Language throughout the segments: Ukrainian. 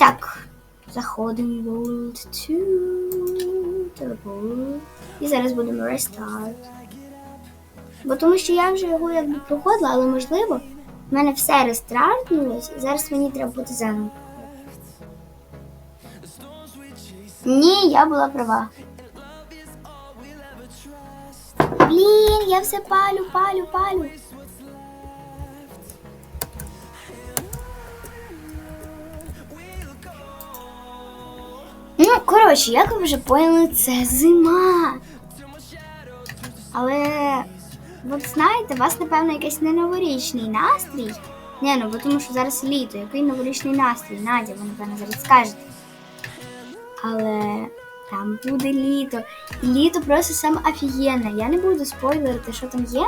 так, заходимо в World 2. Turbo. І зараз будемо restart. Бо тому що я вже його якби проходила, але можливо, в мене все рестартнулось, і зараз мені треба буде заново. Ні, я була права. Блін, я все палю, палю, палю. Ну, коротше, як ви вже поняли, це зима. Але, от знаєте, у вас, напевно, якийсь не новорічний настрій. Ні, ну бо тому що зараз літо, який новорічний настрій, Надя, ви, напевно, зараз скажете. Але там буде літо. І літо просто саме офігенне. Я не буду спойлерити, що там є.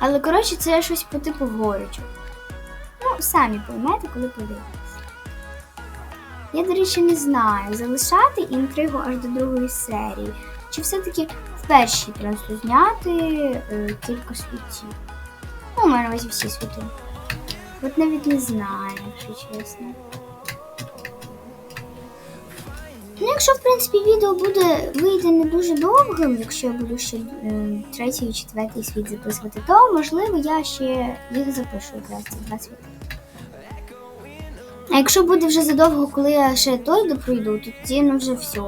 Але, коротше, це щось по типу горечу. Ну, самі поймете, коли подивитесь. Я, до речі, не знаю, залишати інтригу аж до другої серії. Чи все-таки в першій просто зняти е, кілька світів. Ну, у мене ось всі світи. От навіть не знаю, якщо чесно. Ну, якщо, в принципі, відео буде вийде не дуже довгим, якщо я буду ще е, третій і четвертий світ записувати, то можливо я ще їх запишу якраз ці два світи. Якщо буде вже задовго, коли я ще той допройду, то тоді ну вже все.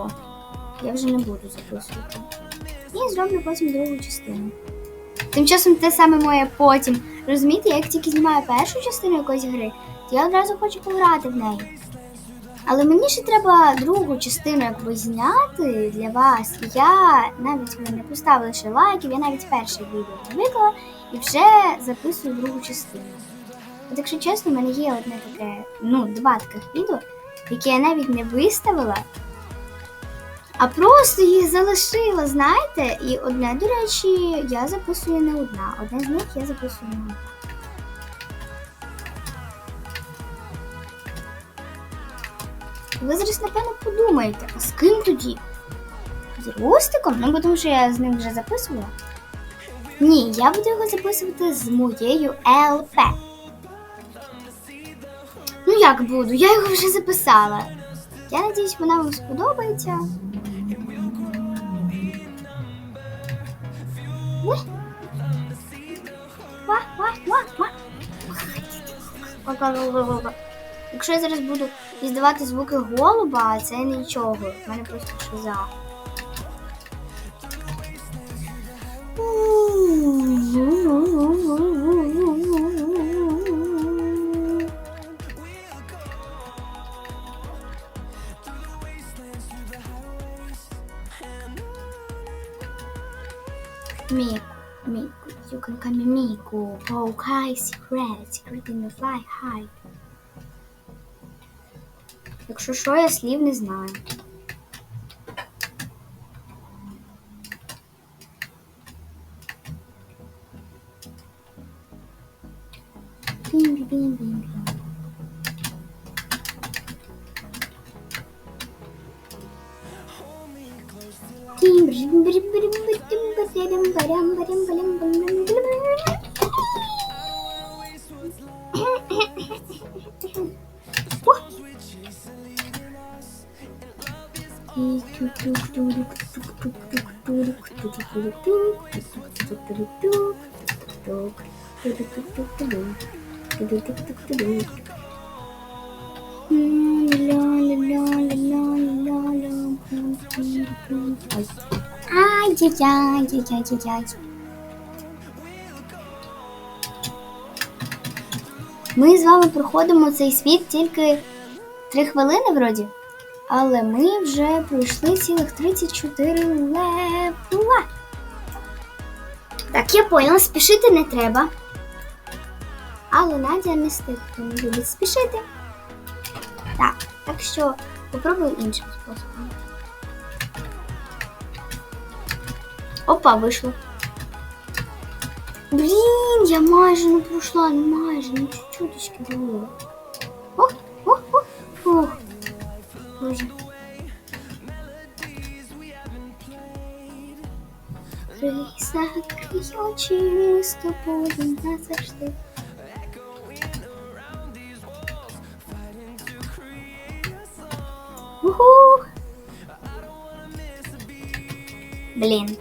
Я вже не буду записувати. І зроблю потім другу частину. Тим часом те саме моє потім. Розумієте, як тільки знімаю першу частину якоїсь гри, то я одразу хочу пограти в неї. Але мені ще треба другу частину якби зняти для вас. Я навіть ви не поставила ще лайків, я навіть перше відео не виклала і вже записую другу частину. От якщо чесно, в мене є одне таке, ну, два таких відео, які я навіть не виставила, а просто їх залишила, знаєте? І одне, до речі, я записую не одна. Одне з них я записую не одна. Ви зараз, напевно, подумаєте, а з ким тоді? З Ростиком? Ну, тому що я з ним вже записувала. Ні, я буду його записувати з моєю ЛП. Ну як буду? Я його вже записала. Я надіюсь, вона вам сподобається. Якщо я зараз буду іздавати звуки голуба, це нічого. У мене просто шиза. Miku, Miku, you can call me Miku. Poke high secret, secret in the fly high. Якщо що, я слів не знаю. Ай-яй-яй-яй-яй-яй. Ми з вами проходимо цей світ тільки 3 хвилини вроді, але ми вже пройшли цілих 34 левела. Я поняла, спішити не треба. Але Надя не стих не любить спішити. Так, так що попробую іншим способом. Опа, вийшло. Блін, я майже не пройшла, майже, ну чуть-чуточки було. Ох, ох, ох, ох. Боже. закрий очі з тобою назавжди. Блін.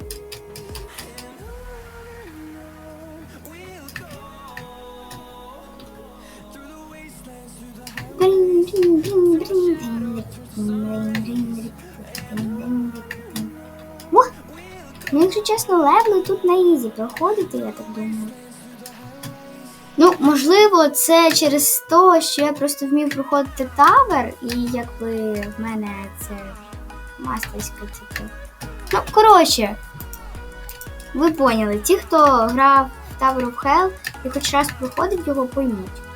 Ну, якщо чесно, левли тут на ізі проходити, я так думаю. Ну, можливо, це через те, що я просто вмію проходити тавер, і якби в мене це мастерська типу. Ну, коротше, ви поняли, ті, хто грав в Tower of Hell і хоч раз проходив його, поймуть.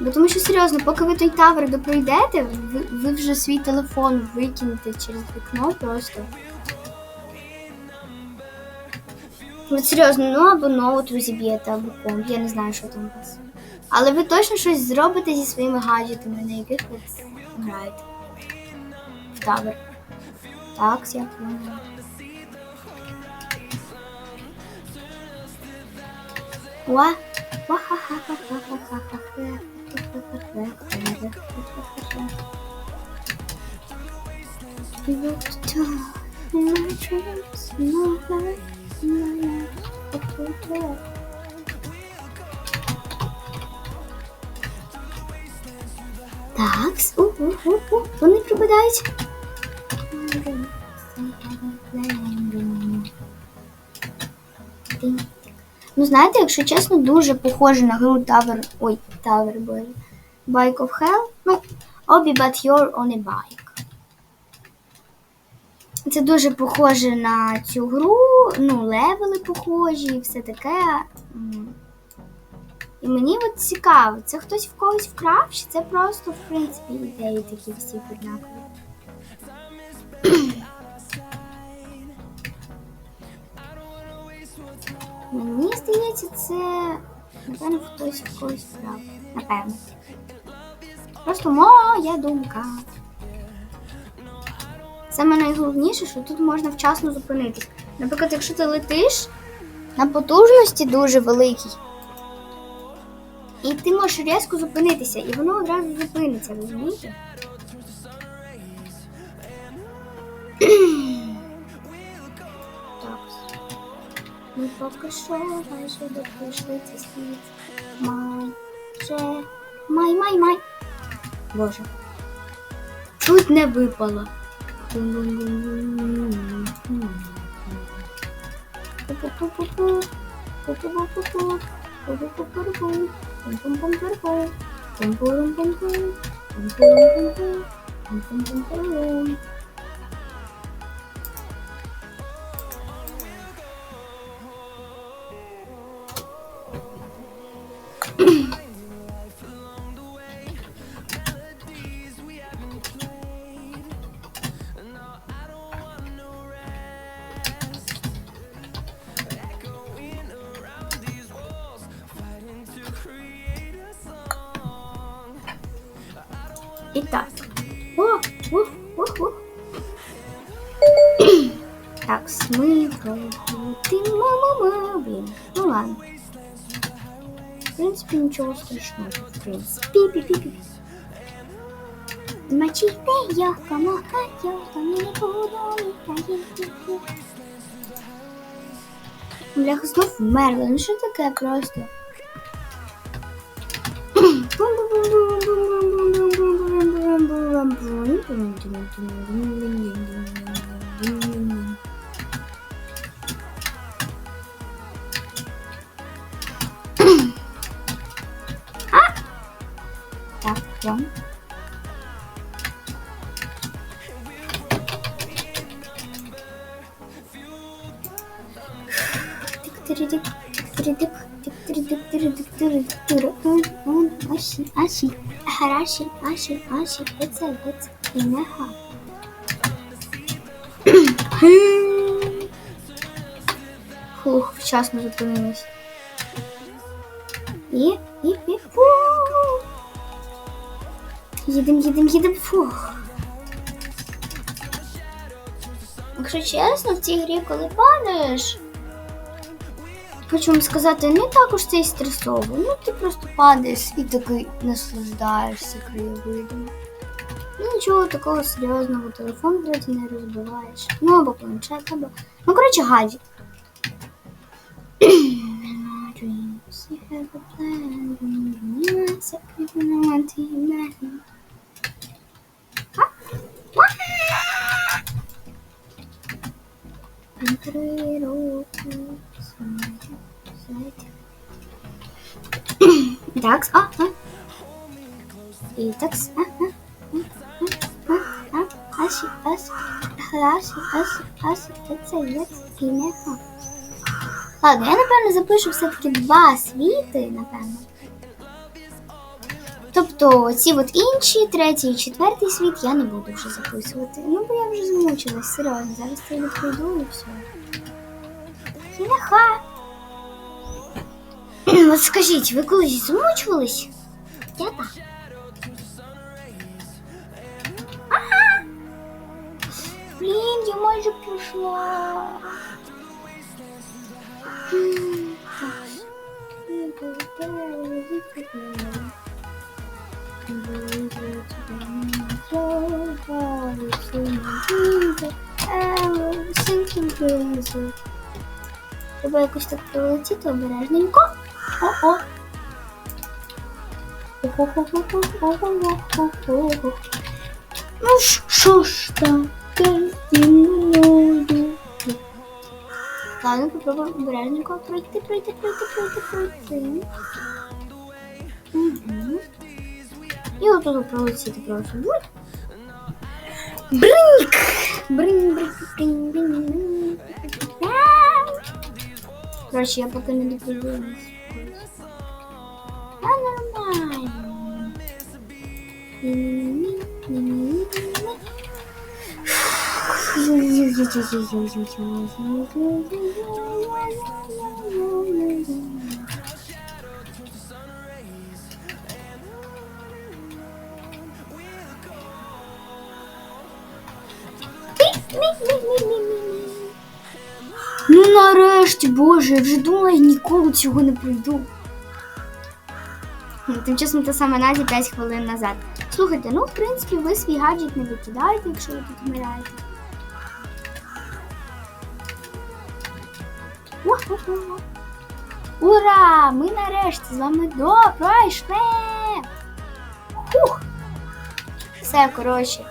Бо тому що серйозно, поки ви той тавер допройдете, ви, ви вже свій телефон викинете через вікно просто. От серйозно, ну або ноут розіб'єте, або комп, я не знаю, що там у вас. Але ви точно щось зробите зі своїми гаджетами, на яких ви граєте. В тавер. Так, я поняла. Ва. Так, у, у, у, у, вони пропадають. Ну, знаєте, якщо чесно, дуже похоже на гру Tower. Ой, Tower боже. Bike of Hell. Ну, Obby But You're on a Bike. Це дуже похоже на цю гру, ну, левели похожі і все таке. І мені от цікаво, це хтось в когось вкрав, чи це просто, в принципі, ідеї такі всі однакові. Здається, це напевно хтось в когось вкрав. Напевно. Просто моя думка. Саме найголовніше, що тут можна вчасно зупинитись. Наприклад, якщо ти летиш на потужності дуже великій, і ти можеш різко зупинитися, і воно одразу зупиниться, розумієте? Ми поки що майже дійшли цей світ. Майже. Май, май, май. Боже. Чуть не випало. І так. О, ух, ух, ух. Так, ми проходимо, мама, блін. Ну ладно. В принципі, нічого страшного. Пі-пі-пі-пі. Мочите я помахаю, мені буду Бляха, знов вмерла. Ну що таке просто? Так, тиридик, тиридик, тиридик. Он, он, аші, аші, ахараші, аші, аші, оце, оце, і нега. Фух, вчасно зупинилась. І, і, і, фух. Їдем, їдем, їдем, фух. Якщо чесно, в цій грі, коли падаєш, хочу вам сказати, не так уж це й стресово. Ну, ти просто падаєш і такий наслаждаєшся краєвидом. нічого такого серйозного, телефон вроді не розбиваєш. Ну або планшет, або. Ну, коротше, гаджет. Так, а, а. І такс, а, а, а, а, а, асі, асі, асі, асі, асі, це є і. Ладно, я напевно запишу все-таки два світи, напевно. Тобто ці от інші, третій і четвертий світ я не буду вже записувати. Ну, бо я вже змучилась, серйозно. Зараз це не пройду і все. Кінаха. От скажіть, ви колись змучувались? Я так. Ага. Блін, я майже пройшла. М, так. Треба якось так пролетіти обережненько. О-о. Ну что ж таке зі мною? Ладно, попробуем реальненько пройти, пройти, пройти, пройти, пройти. Угу. И вот тут попробуем пролетит просто. Бринк! Бринк, бринк, бринк, бринк, бринк. Короче, я пока не допрыгнулась. Bunları нарешті, боже, я вже думала, я ніколи цього не пройду. Тим часом те саме Наді 5 хвилин назад. Слухайте, ну в принципі ви свій гаджет не викидаєте, якщо ви тут вмираєте. Ура! Ми нарешті з вами до пройшли! Хух! Все, коротше.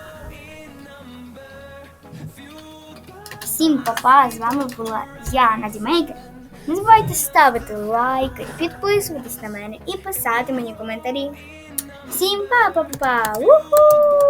Всім папа, з вами була я, Надімейка. Не забувайте ставити лайки, підписуватись на мене і писати мені коментарі. Всім па-па-па! Уху!